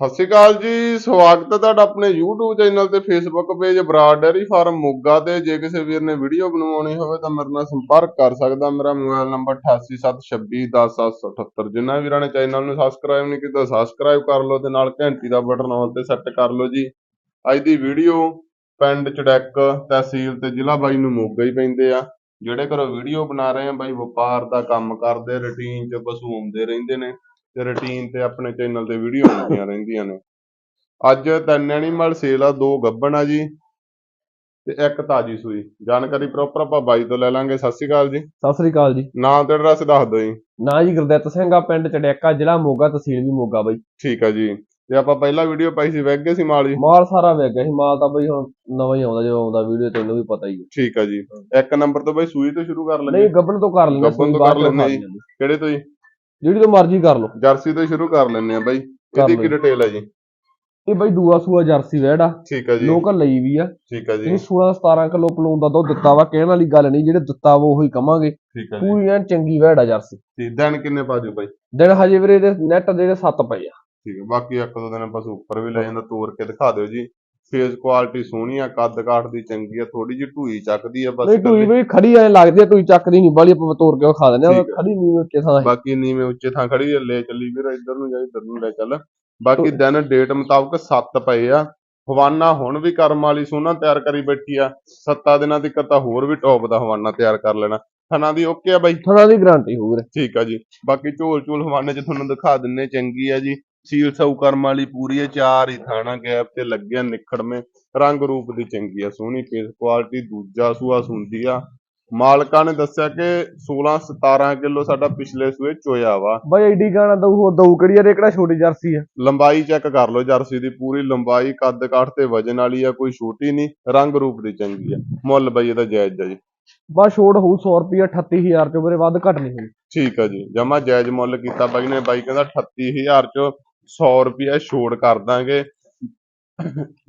ਸਤਿ ਸ਼੍ਰੀ ਅਕਾਲ ਜੀ, ਸਵਾਗਤ ਹੈ ਤੁਹਾਡਾ ਆਪਣੇ YouTube ਚੈਨਲ ਤੇ Facebook page Brar dairy farm Moga ਤੇ। ਜੇ ਕਿਸੇ ਵੀਰ ਨੇ ਵੀਡੀਓ ਬਣਵਾਉਣੀ ਹੋਵੇ ਤਾਂ ਮੇਰੇ ਨਾਲ ਸੰਪਰਕ ਕਰ ਸਕਦਾ। ਮੇਰਾ ਮੋਬਾਈਲ ਨੰਬਰ 8876210778 ਜਿਨ੍ਹਾਂ ਵੀਰਾਂ ਨੇ ਚੈਨਲ ਨੂੰ ਸਬਸਕ੍ਰਾਈਬ ਨਹੀਂ ਕੀਤਾ ਸਬਸਕ੍ਰਾਈਬ ਕਰ ਲਓ ਤੇ ਨਾਲ ਘੰਟੀ ਦਾ ਬਟਨ ਆਨ ਤੇ ਸੈੱਟ ਕਰ ਲਓ ਜੀ। ਅੱਜ ਦੀ ਵੀਡੀਓ ਪਿੰਡ ਚੜੈਕ ਤਹਿਸੀਲ ਤੇ ਜ਼ਿਲ੍ਹਾ ਬਾਈ ਨੂੰ ਮੋਗਾ ਹੀ ਪੈਂਦੇ ਆ। ਜਿਹੜੇ ਘਰੋਂ ਵੀਡੀਓ ਬਣਾ ਰਹੇ ਆ ਬਾਈ, ਵਪਾਰ ਦਾ ਕੰਮ ਕਰਦੇ ਰੁਟੀਨ 'ਚ ਪਸ਼ੂ ਆਉਂਦੇ ਰਹਿੰਦੇ ਨੇ। ਤੇ ਰੁਟੀਨ ਤੇ ਆਪਣੇ ਚੈਨਲ ਤੇ ਵੀਡੀਓ ਆਉਂਦੀਆਂ ਰਹਿੰਦੀਆਂ ਨੇ। ਅੱਜ ਤਿੰਨ ਐਨੀਮਲ ਸੇਲ ਆ ਦੋ ਗੱਬਣ ਆ ਜੀ ਤੇ ਇੱਕ ਤਾਜੀ ਸੂਈ। ਜਾਣਕਾਰੀ ਪ੍ਰੋਪਰ ਆਪਾਂ ਬਾਈ ਤੋਂ ਲੈ ਲਾਂਗੇ। ਸਤਿ ਸ਼੍ਰੀ ਅਕਾਲ ਜੀ। ਸਤਿ ਸ੍ਰੀ ਅਕਾਲ ਜੀ। ਨਾਂ ਤੇ ਐਡਰੈਸ ਦੱਸ ਦਿਓ ਜੀ। ਨਾਂ ਜੀ ਗੁਰਦਿੱਤ ਸਿੰਘ ਆ ਪਿੰਡ ਚੜਿਆਕਾ ਜ਼ਿਲ੍ਹਾ ਮੋਗਾ ਤਹਿਸੀਲ ਵੀ ਮੋਗਾ ਬਾਈ। ਠੀਕ ਆ ਜੀ। ਤੇ ਆਪਾਂ ਪਹਿਲਾਂ ਵੀਡੀਓ ਪਾਈ ਸੀ ਵੈਗੇ ਸੀ ਮਾਲ ਜੀ? ਮਾਲ ਸਾਰਾ ਵੇਚ ਗਿਆ ਸੀ। ਮਾਲ ਤਾਂ ਬਈ ਹੁਣ ਨਵਾਂ ਹੀ ਆਉਂਦਾ ਜਦੋਂ ਆਉਂਦਾ ਵੀਡੀਓ ਤੈਨੂੰ ਵੀ ਪਤਾ ਹੀ ਹੈ ਠੀਕ ਆ ਜੀ। ਇੱਕ ਨੰਬਰ ਤੋਂ ਬਾਈ ਸੂਈ ਤੋਂ ਸ਼ੁਰੂ ਕਰ ਨਹੀਂ ਲੈਂਦੇ ਗੱਬਣ ਤੋਂ ਕਰ ਲੈਣਾ ਗੱਭਣ ਤੋਂ ਕਰ ਲੈਂਦੇ ਜੀ। ਕਿਹੜੇ ਤੋਂ ਜੀ? ਜਿਹੜੀ ਤੋਂ ਮਰਜ਼ੀ ਕਰ ਲਓ। ਜਰਸੀ ਤੋਂ ਸ਼ੁਰੂ ਕਰ ਲੈਂਦੇ ਆ ਬਾਈ। ਇਹਦੀ ਕੀ। ਡਿਟੇਲ ਹੈ ਜੀ? ਇਹ ਬਈ ਦੂਆ ਸੂਆ ਜਰਸੀ ਵੈੜ ਆ। ਠੀਕ ਆ ਜੀ। ਲੋਕਲ ਲਈ ਵੀ ਆ। ਠੀਕ ਆ ਜੀ। ਇਹ 16 17 ਕਿਲੋ ਪਲੂਨ ਦਾ ਦੁੱਧ ਦਿੱਤਾ ਵਾ ਕਹਿਣ ਵਾਲੀ ਗੱਲ ਨਹੀਂ ਜਿਹੜੇ ਦਿੱਤਾ ਵਾ ਉਹੀ ਕਵਾਂਗੇ ਆ ਪੂਰੀ ਐਨ ਚੰਗੀ ਵੈੜ ਆ ਜਰਸੀ। ਤੇ ਦਿਨ ਕਿੰਨੇ ਪਾ ਦਿਓ ਬਾਈ? ਦਿਨ ਹਜੇ ਵੀਰੇ ਨੈਟ ਦੇ 7 ਪਏ ਆ। ਠੀਕ ਹੈ ਬਾਕੀ ਇੱਕ ਦੋ ਦਿਨ ਪਸ਼ੂ ਉੱਪਰ ਵੀ ਲੈ ਜਾਂਦਾ ਤੋੜ ਕੇ ਦਿਖਾ ਦਿਓ ਜੀ। ਫੇਸ ਕੁਆਲਿਟੀ ਸੋਹਣੀ ਆ ਕੱਦ ਕਾਠ ਦੀ ਚੰਗੀ ਆ ਥੋੜੀ ਜਿਹੀ ਢੂਈ ਚੱਕਦੀ ਆ ਬਸ ਨਹੀਂ ਇਕੱਲੀ। ਬਈ ਖੜੀ ਐ ਲੱਗਦੀ ਆ ਟੂਈ ਚੱਕਦੀ ਨਹੀਂ ਬਾਲੀ ਆਪਾਂ ਤੋੜ ਕੇ ਖਾ ਦਿੰਦੇ ਆ। ਖੜੀ ਨਹੀਂ ਉੱਚੇ ਥਾਂ ਬਾਕੀ ਨੀਵੇਂ ਉੱਚੇ ਥਾਂ ਖੜੀ ਆ, ਲੈ ਚੱਲੀ ਵੀਰ ਇੱਧਰ ਨੂੰ ਜਾ ਇੱਧਰ ਨੂੰ ਲੈ ਚੱਲ। ਬਾਕੀ ਦਿਨ ਡੇਟ ਮੁਤਾਬਕ 7 ਪਏ ਆ। ਹਵਾਨਾ ਹੁਣ ਵੀ ਕਰਮ ਵਾਲੀ ਸੋਨਾ ਤਿਆਰ ਕਰੀ ਬੈਠੀ ਆ। ਸੱਤਾ ਦਿਨਾਂ ਤੱਕ ਤਾਂ ਹੋਰ ਵੀ ਟੌਪ ਦਾ ਹਵਾਨਾ ਤਿਆਰ ਕਰ ਲੈਣਾ। ਥਣਾ ਦੀ ਓਕੇ ਆ ਬਾਈ। ਥਣਾ ਦੀ ਗਾਰੰਟੀ ਹੋਊ ਠੀਕ ਆ ਜੀ। ਬਾਕੀ ਝੋਲ ਝੋਲ ਹਵਾਨੇ ਚ ਤੁਹਾਨੂੰ ਦਿਖਾ ਦਿੰਨੇ ਚੰਗੀ ਆ ਜੀ। ਸੀਲ ਸਾਊ ਕਰਮ ਵਾਲੀ ਪੂਰੀ ਹੈ ਚਾਰ ਹੀ ਥਾਣਾ ਗੈਪ ਤੇ ਲੱਗਿਆ ਨਿਖੜਵੇਂ ਰੰਗ ਰੂਪ ਦੀ ਚੰਗੀ ਆ ਸੋਹਣੀ ਫੇਸ ਕੁਆਲਿਟੀ ਦੂਜਾ ਸੂਆ ਸੁੰਦੀ ਆ। ਮਾਲਕਾਂ ਨੇ ਦੱਸਿਆ ਕਿ 16 17 ਕਿਲੋ ਸਾਡਾ ਪਿਛਲੇ ਸੂਏ ਚੋਇਆ ਵਾ। ਬਾਈ ਐਡੀ ਗਾਣਾ ਦਊ ਹੋਰ ਦਊ ਕਿਹੜੀ ਯਾਰ ਇਹ ਕਿਹੜਾ ਛੋਟੀ ਜਰਸੀ ਆ? ਲੰਬਾਈ ਚੈੱਕ ਕਰ ਲਓ ਜਰਸੀ ਦੀ ਪੂਰੀ ਲੰਬਾਈ ਕੱਦ ਕਾਠ ਤੇ ਵਜਨ ਵਾਲੀ ਆ ਕੋਈ ਛੋਟੀ ਨਹੀਂ ਰੰਗ ਰੂਪ ਦੀ ਚੰਗੀ ਆ। ਮੁੱਲ ਬਈ ਇਹਦਾ ਜਾਇਜ਼ ਆ ਜੀ। ਬਸ ਛੋਟ ਹੋਊ 100 ਰੁਪਿਆ 38000 ਚੋਂ ਵੀਰੇ ਵੱਧ ਘੱਟ ਨਹੀਂ ਹੋਣੀ ਠੀਕ ਆ ਜੀ ਜਮਾ ਜਾਇਜ਼ ਮੁੱਲ ਕੀਤਾ ਬਾਈ ਨੇ ਬਾਈ ਕਹਿੰਦਾ 38000 ਚੋਂ 100 ਰੁਪਿਆ ਛੋੜ ਕਰ ਦਾਂਗੇ।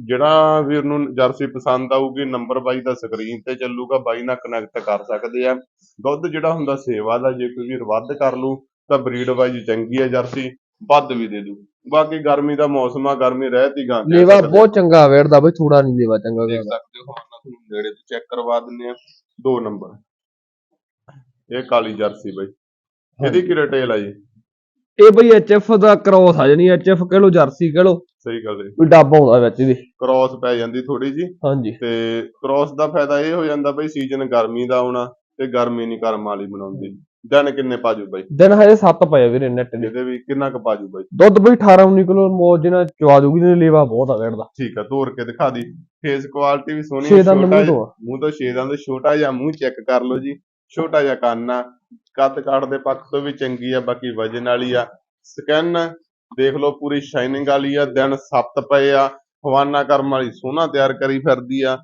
ਜਿਹੜਾ ਵੀਰ ਨੂੰ ਜਰਸੀ ਪਸੰਦ ਆਊਗੀ ਨੰਬਰ ਬਾਈ ਦਾ ਸਕਰੀਨ ਤੇ ਚੱਲੂਗਾ ਬਾਈ ਨਾਲ ਕਨੈਕਟ ਕਰ ਸਕਦੇ ਆ। ਦੁੱਧ ਜਿਹੜਾ ਹੁੰਦਾ ਸੇਵਾ ਦਾ ਜੇ ਕੋਈ ਵੀਰ ਵੱਧ ਕਰ ਲੂ ਤਾਂ ਬਰੀਡ ਵਾਈਜ਼ ਚੰਗੀ ਆ ਜਰਸੀ ਵੱਧ ਵੀ ਦੇ ਦੂ ਬਾਕੀ ਗਰਮੀ ਦਾ ਮੌਸਮ ਆ ਗਰਮੀ ਰਹਿਤੀ ਗਾਂ ਲੇਵਾ। ਬਹੁਤ ਚੰਗਾ ਵੇੜਦਾ ਬਈ ਥੋੜਾ ਨਹੀਂ ਲੇਵਾ ਚੰਗਾ ਦੇਖ ਸਕਦੇ ਹੋ ਹੁਣ ਤੁਹਾਨੂੰ ਨੇੜੇ ਤੋਂ ਚੈੱਕ ਕਰਵਾ ਦਿੰਨੇ ਆ। ਦੋ ਨੰਬਰ ਇਹ ਕਾਲੀ ਜਰਸੀ ਬਾਈ। ਇਹਦੀ ਕੀ ਰਿਟੇਲ ਆ ਜੀ? ਇਹ ਬਈ ਐਚਐਫ ਦਾ ਕ੍ਰੋਸ ਆ ਜਾਨੀ ਐਚਐਫ ਕਹ ਲੋ ਜਰਸੀ ਕਹ ਲੋ ਸਹੀ ਗੱਲ ਹੈ ਕੋਈ ਡੱਬ ਆਉਂਦਾ ਵਿੱਚ ਇਹਦੇ ਕ੍ਰਾਸ ਪੈ ਜਾਂਦੀ ਥੋੜੀ ਜੀ ਹਾਂਜੀ। ਤੇ ਕ੍ਰਾਸ ਦਾ ਫਾਇਦਾ ਇਹ ਹੋ ਜਾਂਦਾ ਬਈ ਸੀਜ਼ਨ ਗਰਮੀ ਦਾ ਆਉਣਾ ਤੇ ਗਰਮੀ ਨਹੀਂ ਕਰਮ ਵਾਲੀ ਬਣਾਉਂਦੀ। ਦਿਨ ਕਿੰਨੇ ਪਾਜੂ ਬਾਈ? ਦਿਨ ਹਜੇ 7 ਪਏ ਵੀਰੇ ਨੈਟ ਦੇ ਇਹਦੇ ਵੀ ਕਿੰਨਾ ਕੁ ਪਾਜੂ ਬਾਈ? ਦੁੱਧ ਬਈ 18 19 ਕਿਲੋ ਮੌਜ ਜਿਹਨਾਂ ਚਵਾ ਦੂਗੀ ਤੇ ਲੇਵਾ ਬਹੁਤ ਆ ਵੇੜਦਾ ਠੀਕ ਆ ਤੋੜ ਕੇ ਦਿਖਾ ਦੀ। ਫੇਸ ਕੁਆਲਿਟੀ ਵੀ ਸੋਹਣੀ ਛੋਟਾ ਮੂੰਹ ਤੋਂ ਆ। ਮੂੰਹ ਤੋਂ ਛੇ ਦੰਦ ਛੋਟਾ ਜਿਹਾ ਮੂੰਹ ਚੈੱਕ ਕਰ ਲਓ ਜੀ। ਛੋਟਾ ਜਿਹਾ ਕੰਨ ਆ। ਕੱਦ ਕਾਠ ਦੇ ਪੱਖ ਤੋਂ ਵੀ ਚੰਗੀ ਆ ਬਾਕੀ ਵਜਨ ਵਾਲੀ ਆ। ਸਕਿਨ ਦੇਖ ਲਓ ਪੂਰੀ ਸ਼ਾਈਨਿੰਗ ਵਾਲੀ ਆ ਦਿਨ ਸੱਤ ਪਏ ਆ ਹਵਾਨਾ ਕਰਮ ਵਾਲੀ ਸੋਹਣਾ ਤਿਆਰ ਕਰੀ ਫਿਰਦੀ ਆ।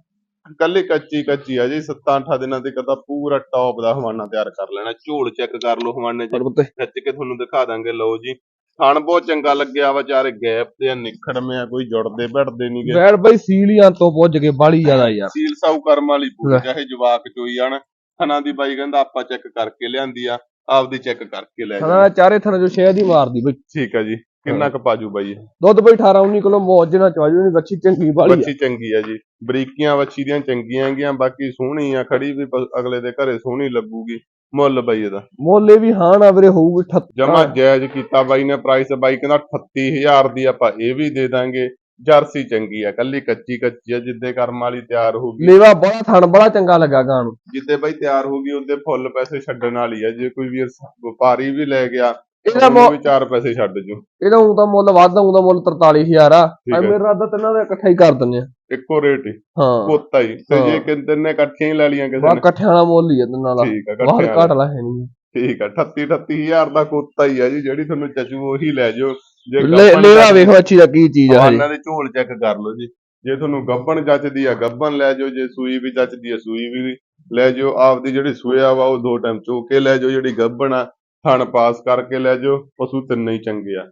ਕੱਲੀ ਕੱਚੀ ਕੱਚੀ ਆ ਜੀ 7-8 ਦਿਨਾਂ ਤਾਂ ਪੂਰਾ ਟੌਪ ਦਾ ਹਵਾਨਾ ਤਿਆਰ ਕਰ ਲੈਣਾ। ਝੋਲ ਚੈੱਕ ਕਰ ਲਓ ਹਵਾਨੇ ਚ ਖਿੱਚ ਕੇ ਤੁਹਾਨੂੰ ਦਿਖਾ ਦਾਂਗੇ ਲਓ ਜੀ। ਥਣ ਬਹੁਤ ਚੰਗਾ ਲੱਗਿਆ ਵਾ ਚਾਰੇ ਗੈਪ ਤੇ ਆ ਨਿਖੜਵੇਂ ਆ ਕੋਈ ਜੁੜਦੇ ਭਿੜਦੇ ਨਹੀਂਗੇ ਵੇੜ ਬਈ ਸੀਲੀਆਂ ਤੋਂ ਪੁੱਜ ਕੇ ਬਾਲੀ ਜ਼ਿਆਦਾ ਯਾਰ। ਸੀਲ ਸਾਊ ਕਰਮ ਵਾਲੀ ਪੂਰੀ। ਚਾਹੇ ਜਵਾਕ ਚੋਈ ਜਾਣ। ਥਣਾ ਦੀ ਬਾਈ ਕਹਿੰਦਾ ਆਪਾਂ ਚੈੱਕ ਕਰਕੇ ਲਿਆਂਦੀ ਆ ਆਪਦੀ ਚੈੱਕ ਕਰਕੇ ਲੈ ਥਣਾ ਚਾਰੇ ਥਣਾ ਜੋ ਸ਼ਹਿਦ ਹੀ ਮਾਰਦੀ ਬਈ। ਠੀਕ ਆ ਜੀ ਕਿੰਨਾ ਕੁ ਪਾਜੂ ਬਾਈ ਇਹ? ਦੁੱਧ ਬਈ 18 19 ਕਿਲੋ ਮੌਜ ਜਿਹਨਾਂ ਚਵਾ ਜੂ ਨਹੀਂ ਬੱਚੀ ਚੰਗੀ ਬਾਲੀ ਆ। ਵੱਛੀ ਚੰਗੀ ਆ ਜੀ ਬਰੀਕੀਆਂ ਵੱਛੀ ਦੀਆਂ ਚੰਗੀਆਂ ਹੈਗੀਆਂ ਬਾਕੀ ਸੋਹਣੀ ਆ ਖੜੀ ਵੀ ਅਗਲੇ ਦੇ ਘਰੇ ਸੋਹਣੀ ਲੱਗੂਗੀ। ਮੁੱਲ ਬਾਈ ਇਹਦਾ। ਮੋਲੇ ਵੀ ਹਾਂ ਨਾ ਵੀਰੇ ਹੋਊਗੀ 38 ਜਮਾ ਜਾਇਜ਼ ਕੀਤਾ ਬਾਈ ਨੇ ਪ੍ਰਾਈਸ ਬਾਈ ਕਹਿੰਦਾ 38000 ਦੀ ਆਪਾਂ ਇਹ ਵੀ ਦੇ ਦਾਂਗੇ। ਜਰਸੀ ਚੰਗੀ ਆ ਕੱਲੀ ਕੱਚੀ ਕੱਚੀ ਆ ਜਿੱਦੇ ਕਰਮ ਵਾਲੀ ਤਿਆਰ ਹੋਊਗੀ ਲੇਵਾ ਬੜਾ ਥਣ ਬੜਾ ਚੰਗਾ ਲੱਗਾ ਗਾਂ ਨੂੰ ਜਿੱਦੇ ਬਾਈ ਤਿਆਰ ਹੋਊਗੀ ਉਹਦੇ ਫੁੱਲ ਪੈਸੇ ਛੱਡਣ ਵਾਲੀ ਆ ਜੇ ਕੋਈ ਵੀਰ ਵਪਾਰੀ ਵੀ ਲੈ ਗਿਆ ਇਹਦਾ ਮੁੱਲ- ਵੀ ਚਾਰ ਪੈਸੇ ਛੱਡ ਜੂ। ਇਹਦਾ ਊਂ ਤਾਂ ਮੁੱਲ ਵੱਧ ਆਉਂਦਾ ਮੁੱਲ 43000 ਆ। ਹੈ। ਮੇਰਾ ਰਾਦਾ ਤਿੰਨਾਂ ਦਾ ਇਕੱਠਾ ਹੀ ਕਰ ਦਿੰਨੇ ਆ। ਇੱਕੋ ਰੇਟ ਹੀ। ਹਾਂ। ਕੋਤਾ ਹੀ। ਤੇ ਹਾਂ। ਜੇ ਕਿ ਤਿੰਨੇ ਇਕੱਠੀਆਂ ਹੀ ਲੈ ਲੀਆਂ ਕਿਸੇ ਬਾ ਨੇ। ਇਕੱਠਿਆਂ ਵਾਲਾ ਮੁੱਲ ਹੀ ਆ ਤਿੰਨਾਂ ਦਾ। ਠੀਕ ਆ ਬਾਹਰ ਇਕੱਠਿਆਂ ਘੱਟ ਵਾਲਾ। ਲਾ ਹੈ ਨਹੀਂ। ਠੀਕ ਆ 38 38000 ਦਾ ਕੋਤਾ ਹੀ ਆ ਜੀ ਜਿਹੜੀ ਤੁਹਾਨੂੰ ਚਚੂ ਉਹੀ ਲੈ ਜਾਓ। ਲੈਵਾ ਜੱਚ- ਵੇਖੋ ਅੱਛੀ ਦਾ ਕੀ ਚੀਜ਼ ਆ ਹਜੇ ਹਵਾਨਾ ਦੇ ਝੋਲ ਚੈੱਕ ਕਰ ਲਓ ਜੀ। ਜੇ ਤੁਹਾਨੂੰ ਗੱਬਣ ਜੱਚਦੀ ਆ ਗੱਬਣ ਲੈ ਜਾਓ ਜੇ ਸੂਈ ਵੀ ਜੱਚਦੀ ਆ ਸੂਈ ਵੀ ਲੈ ਜਾਓ। ਆਪਦੀ ਜਿਹੜੀ ਸੂਇਆ ਵਾ ਉਹ ਦੋ ਟਾਈਮ ਚੋ ਕੇ ਲੈ ਜਾਓ। ਜਿਹੜੀ ਗੱਬਣ ਆ ਥਣ ਪਾਸ ਕਰਕੇ ਲੈ ਜਾਓ। ਪਸ਼ੂ ਤਿੰਨੇ ਹੀ ਚੰਗੇ ਆ।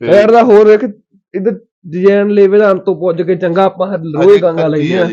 ਤੇ ਫੇਰ ਦਾ ਹੋਰ ਵੇਖ ਇਧਰ ਡਿਜ਼ਾਈਨ ਲੈਵੇ ਦਾ ਅੰਤੋਂ ਪੁੱਜ ਕੇ ਚੰਗਾ ਆਪਾਂ ਰੋਏ ਹਜੇ ਗਾਂਗਾ ਲੈਨੇ ਆ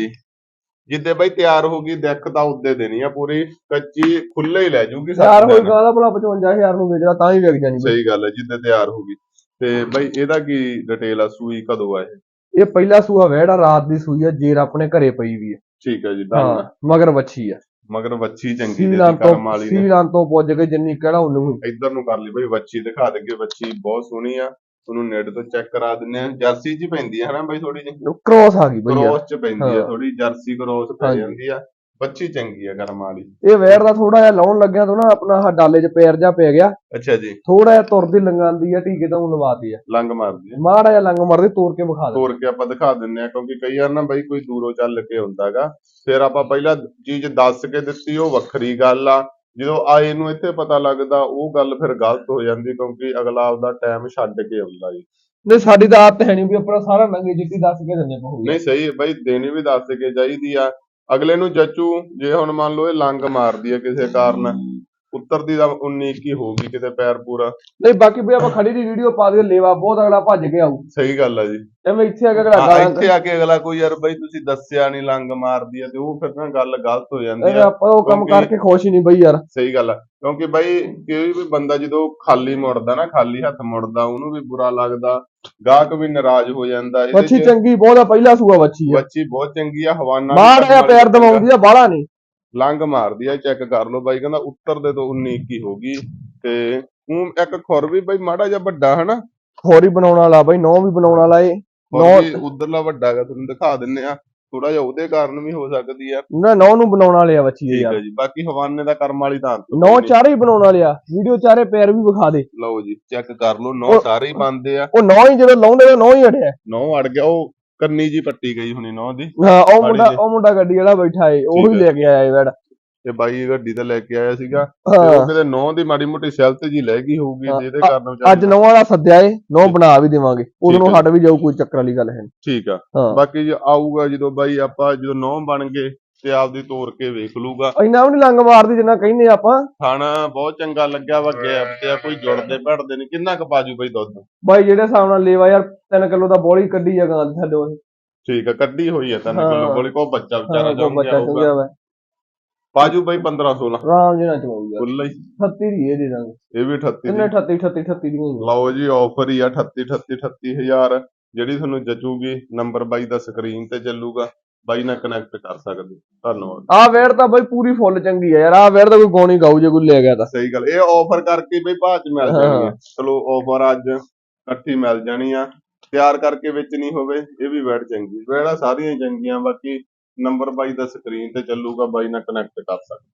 ਜਿੱਦੇ ਬਈ ਤਿਆਰ ਹੋ ਗਈ ਦਿੱਖ ਤਾਂ ਉੱਦੇ ਦੇਣੀ ਆ ਪੂਰੀ। ਕੱਚੀ ਖੁੱਲੇ ਹੀ ਲੈ ਜੂਗੀ ਸੱਤ ਹੋਈ। ਗਾਂ ਦਾ ਭਲਾ 55000 ਨੂੰ ਵੇਚਦਾ ਤਾਂ ਹੀ ਵਿਕ ਜਾਣੀ। ਸਹੀ ਗੱਲ ਹੈ ਜਿੱਦੇ ਤਿਆਰ ਹੋ ਗਈ। ਤੇ ਬਾਈ ਇਹਦਾ ਕੀ ਡਿਟੇਲ ਆ? ਸੂਈ ਕਦੋਂ ਆ ਇਹ? ਇਹ ਪਹਿਲਾ ਸੂਆ ਵਹਿੜ ਆ ਰਾਤ ਦੀ ਸੂਈ ਆ ਜੇਰ ਆਪਣੇ ਘਰੇ ਪਈ ਵੀ ਆ। ਠੀਕ ਹੈ ਜੀ ਹਾਂ ਮਗਰ ਵੱਛੀ ਆ। ਮਗਰ ਵੱਛੀ ਚੰਗੀ ਸੀਲਾਂ ਤੋਂ ਕਰਮ ਵਾਲੀ ਨੇ। ਸੀਲਾਂ ਤੋਂ ਪੁੱਜ ਕੇ ਜਿੰਨੀ ਕਿਹੜਾ ਉਹਨੂੰ। ਇੱਧਰ ਨੂੰ ਕਰ ਲਈ ਬਈ ਵੱਛੀ ਦਿਖਾ ਦੇਗੇ ਵੱਛੀ ਬਹੁਤ ਸੋਹਣੀ ਆ। ਉਹਨੂੰ ਨੇੜੇ ਤੋਂ ਚੈੱਕ ਕਰਾ ਦਿੰਨੇ ਆ। ਜਰਸੀ ਜੀ ਪੈਂਦੀ ਹੈ ਹਨਾ ਬਾਈ ਥੋੜੀ ਜਿਹੀ? ਕ੍ਰੋਸ ਆ ਗਈ ਬਈ ਯਾਰ। ਕ੍ਰੋਸ ਚ ਪੈਂਦੀ ਆ ਹਾਂ। ਥੋੜੀ ਜਰਸੀ ਕ੍ਰੋਸ ਪੈ ਹਾਂਜੀ। ਜਾਂਦੀ ਆ। ਵੱਛੀ ਚੰਗੀ ਆ ਕਰਮ ਵਾਲੀ। ਇਹ ਵੈਰ ਦਾ ਥੋੜਾ ਜਿਹਾ ਲਾਉਣ ਲੱਗਿਆ ਤੋਂ ਨਾ ਆਪਣਾ ਆਹ ਡਾਲੇ 'ਚ ਪੈਰ ਜਾ ਪੈ ਗਿਆ। ਅੱਛਾ ਜੀ। ਥੋੜਾ ਜਿਹਾ ਤੁਰਦੀ ਲੰਗਾਂਦੀ ਆ ਟੀਕੇ ਤਾਂ ਲਵਾਤੀ ਆ। ਲੰਗ ਮਾਰਦੀ ਆ। ਮਾੜਾ ਜਿਹਾ ਲੰਗ ਮਰਦੇ ਤੋੜ ਕੇ ਵਿਖਾ ਦੇ ਤੋੜ ਕੇ ਆਪਾਂ ਦਿਖਾ ਦਿੰਨੇ ਆ ਕਿਉਂਕਿ ਕਈ ਵਾਰ ਨਾ ਬਈ ਕੋਈ ਦੂਰੋਂ ਚੱਲ ਕੇ ਹੁੰਦਾਗਾ ਫਿਰ ਆਪਾਂ ਪਹਿਲਾਂ ਚੀਜ਼ ਦੱਸ ਕੇ ਦਿੱਤੀ ਉਹ ਵੱਖਰੀ ਗੱਲ ਆ। ਜਦੋਂ ਆਏ ਨੂੰ ਇੱਥੇ ਪਤਾ ਲੱਗਦਾ ਉਹ ਗੱਲ ਫਿਰ ਗਲਤ ਹੋ ਜਾਂਦੀ ਕਿਉਂਕਿ ਅਗਲਾ ਆਪਦਾ ਟਾਈਮ ਛੱਡ ਕੇ ਆਉਂਦਾ ਜੀ। ਨਹੀਂ ਸਾਡੀ ਤਾਂ ਆਦਤ ਹੈ ਨਹੀਂ ਵੀ ਆਪਣਾ ਸਾਰਾ ਨੰਗੀ ਜਿੱਤੀ ਦੱਸ ਕੇ ਦਿੰਦੇ ਪਹੂਗੇ ਨਹੀਂ ਸਹੀ ਹੈ ਬਈ ਦੇਣੀ ਵੀ ਦੱਸ ਕੇ ਚਾਹੀਦੀ ਆ। ਅਗਲੇ ਨੂੰ ਜੱਚੂ ਜੇ ਹੁਣ ਮੰਨ ਲਓ ਇਹ ਲੰਗ ਮਾਰਦੀ ਹੈ ਕਿਸੇ ਕਾਰਨ। ਉੱਤਰਦੀ ਦਾ 19 21 ਹੋਊਗੀ ਕਿਤੇ ਪੈਰ ਪੂਰਾ। ਨਹੀਂ ਬਾਕੀ ਵੀ ਆਪਾਂ ਖੜੀ ਦੀ ਵੀਡੀਓ ਪਾ ਦੇ ਲੇਵਾ ਬਹੁਤ ਅਗਲਾ ਭੱਜ ਕੇ ਆਊ। ਸਹੀ ਗੱਲ ਆ ਜੀ। ਐਵੇਂ ਇੱਥੇ ਆ ਕੇ ਅਗਲਾ ਹਾਂ, ਇੱਥੇ ਆ ਕੇ ਅਗਲਾ ਕੋਈ ਯਾਰ ਬਈ ਤੁਸੀਂ ਦੱਸਿਆ ਨਹੀਂ ਲੰਗ ਮਾਰਦੀ ਆ ਤੇ ਉਹ ਫਿਰ ਨਾ ਗੱਲ ਗਲਤ ਹੋ ਜਾਂਦੀ ਐਵੇਂ ਆ ਆਪਾਂ ਉਹ ਕੰਮ ਕਿਉਂਕਿ- ਕਰਕੇ ਖੁਸ਼ ਹੀ ਨਹੀਂ ਬਈ ਯਾਰ। ਸਹੀ ਗੱਲ ਆ। ਕਿਉਂਕਿ ਬਾਈ ਕੋਈ ਵੀ ਬੰਦਾ ਜਦੋਂ ਖਾਲੀ ਮੁੜਦਾ ਨਾ ਖਾਲੀ ਹੱਥ ਮੁੜਦਾ ਉਹਨੂੰ ਵੀ ਬੁਰਾ ਲੱਗਦਾ ਗਾਹਕ ਵੀ ਨਾਰਾਜ਼ ਹੋ ਜਾਂਦਾ ਇਹਦੇ ਵੱਛੀ ਚ ਚੰਗੀ ਬਹੁਤ ਆ ਪਹਿਲਾ ਸੂਆ ਵੱਛੀ ਆ। ਬੱਚੀ ਬਹੁਤ ਚੰਗੀ ਆ ਹਵਾਨਾ ਵੀ ਮਾੜਾ ਜਿਹਾ ਪੈਰ ਦਵਾਉਂਦੀ ਆ ਬਾਹਲਾ ਨਹੀਂ। ਲੰਗ ਮਾਰਦੀ ਆ ਚੈੱਕ ਕਰ ਲਓ ਬਾਈ ਕਹਿੰਦਾ ਉੱਤਰਦੇ ਤੋਂ 19 21 ਹੋ ਗਈ। ਤੇ ਉਹ ਇੱਕ ਖੁਰ ਵੀ ਬਾਈ ਮਾੜਾ ਜਿਹਾ ਵੱਡਾ ਹਨਾ? ਹੀ ਬਣਾਉਣ ਵਾਲਾ ਬਈ ਨੌ ਵੀ ਬਣਾਉਣ ਵਾਲਾ ਏ। ਖੁਰ ਨੌ- ਉਧਰਲਾ ਵੱਡਾ ਹੈਗਾ ਤੁਹਾਨੂੰ ਦਿਖਾ ਦਿੰਨੇ ਆ। ਥੋੜਾ ਜਿਹਾ ਉਹਦੇ ਕਾਰਨ ਵੀ ਹੋ ਸਕਦੀ ਆ। ਨਾ ਨੌ ਨੂੰ ਬਣਾਉਣ ਵਾਲੇ ਆ ਵੱਛੀ ਇਹ ਠੀਕ ਯਾਰ। ਹੈ ਜੀ ਬਾਕੀ ਹਵਾਨੇ ਦਾ ਕਰਮ ਵਾਲੀ ਤਾਂ ਨੌ ਚਾਰੇ ਹੀ ਬਣਾਉਣ ਵਾਲੇ ਆ। ਵੀਡੀਓ ਚਾਰੇ ਪੈਰ ਵੀ ਵਿਖਾ ਦੇ। ਲਓ ਜੀ ਚੈੱਕ ਕਰ ਲਓ ਨੌ ਸਾਰੇ ਹੀ ਬੰਦੇ ਆ। ਉਹ ਨੌ ਹੀ ਜਦੋਂ ਲਾਉਂਦੇ ਨੌ ਹੀ ਅੜਿਆ। ਨੌ ਅੜ ਗਿਆ ਉਹ ਕੰਨੀ ਜੀ ਪੱਟੀ ਗਈ ਹੁਣੀ ਨੌ ਦੀ। ਹਾਂ ਉਹ ਮੁੰਡਾ। ਉਹ ਮੁੰਡਾ ਗੱਡੀ ਵਾਲਾ ਬੈਠਾ ਏ ਉਹ ਹੀ। ਲੈ ਕੇ ਆਇਆ ਏ ਵੜ ਤੇ ਬਾਈ ਗੱਡੀ ਤੇ ਲੈ ਕੇ ਆਇਆ ਸੀਗਾ। ਤੇ ਉਹ ਕਿਤੇ ਨੌ ਦੀ ਮਾੜੀ ਮੋਟੀ ਸੈਲਤ ਜੀ ਲੈ ਗਈ ਹੋਊਗੀ ਜਿਹਦੇ ਕਾਰਨ ਵਿਚਾਰੀ- ਅੱਜ ਨੌ ਵਾਲਾ ਸੱਦਿਆ ਏ ਨੌ ਬਣਾ ਵੀ ਦੇਵਾਂਗੇ। ਉਦੋਂ। ਹਟ ਵੀ ਜਾਊ ਕੋਈ ਚੱਕਰ ਵਾਲੀ ਗੱਲ ਹੈ। ਠੀਕ ਆ। ਬਾਕੀ ਜੇ ਆਊਗਾ ਜਦੋਂ ਬਾਈ ਆਪਾਂ ਜਦੋਂ ਨੌ ਬਣ ਗਏ ਤੇ ਆਪਦੀ ਤੋਰ ਕੇ ਵੇਖ ਲੂਗਾ। ਇੰਨਾ ਵੀ ਨੀ ਲੰਗ ਮਾਰਦੀ ਜਿੰਨਾ ਕਹਿੰਦੇ ਆਪਾਂ। ਖਾਣਾ ਬਹੁਤ ਚੰਗਾ ਲੱਗਿਆ ਵਾ ਗੈਪ ਤੇ ਆ ਕੋਈ ਜੁੜਦੇ ਭੜਦੇ ਨਹੀਂ ਕਿੰਨਾ ਕੁ ਪਾਜੂ ਬਾਈ ਦੁੱਧ? ਬਾਈ ਜਿਹੜੇ ਹਿਸਾਬ ਨਾਲ ਲੇਵਾ ਯਾਰ 3 ਕਿਲੋ ਦਾ ਬੋਲੀ ਕੱਢੀ ਆ ਗਾਂ ਸਾਡੇ ਉਹ ਠੀਕ ਆ ਕੱਢੀ ਹੋਈ ਆ ਤਿੰਨ ਹਾਂ। ਕਿਲੋ ਕੋਲ ਕੋ ਬੱਚਾ ਵਿਚਾਰਾ ਜੰਮ ਗਿਆ ਹੋਊਗਾ। ਪਾਜੂ ਬਾਈ 15 16 ਆਰਾਮ ਜਿਹਾ ਯਾਰ ਖੁੱਲਾ ਹੀ। 38 ਦੀ ਇਹ ਦੇ ਦਾਂਗੇ ਇਹ ਵੀ 38 ਇਹਨੇ ਦੀ 38 38 38 ਦੀ ਲਓ ਜੀ ਆਫਰ ਹੀ ਆ 38 38 38000 ਜਿਹੜੀ ਤੁਹਾਨੂੰ ਜਚੂਗੀ ਨੰਬਰ ਬਾਈ ਦਾ ਸਕਰੀਨ ਤੇ ਚੱਲੂਗਾ। ਬਾਈ ਨਾਲ ਕਨੈਕਟ ਕਰ ਸਕਦੇ। ਧੰਨਵਾਦ। ਆ ਵੇਰ ਤਾਂ ਬਾਈ ਪੂਰੀ ਫੁੱਲ ਚੰਗੀ ਆ ਯਾਰ ਆ ਵੇਰ ਤਾਂ ਕੋਈ ਗੋਣੀ ਗਾਊ ਜੇ ਕੋਈ ਲੈ ਗਿਆ ਤਾਂ। ਸਹੀ ਗੱਲ ਇਹ ਆਫਰ ਕਰਕੇ ਬਈ ਬਾਅਦ ਚ ਮਿਲ। ਜਾਣੀ ਆ। ਚਲੋ ਆਫਰ ਅੱਜ ਇਕੱਠੀ ਮਿਲ ਜਾਣੀ ਆ। ਤਿਆਰ ਕਰਕੇ ਵੇਚਣੀ ਹੋਵੇ ਇਹ ਵੀ ਵੈੜ ਚੰਗੀ। ਵੈੜਾ ਸਾਰੀਆਂ ਚੰਗੀਆਂ ਬਾਕੀ ਨੰਬਰ ਬਾਈ ਦਾ ਸਕਰੀਨ ਤੇ ਚੱਲੂਗਾ ਬਾਈ ਨਾਲ ਕਨੈਕਟ ਕਰ ਸਕਦੇ।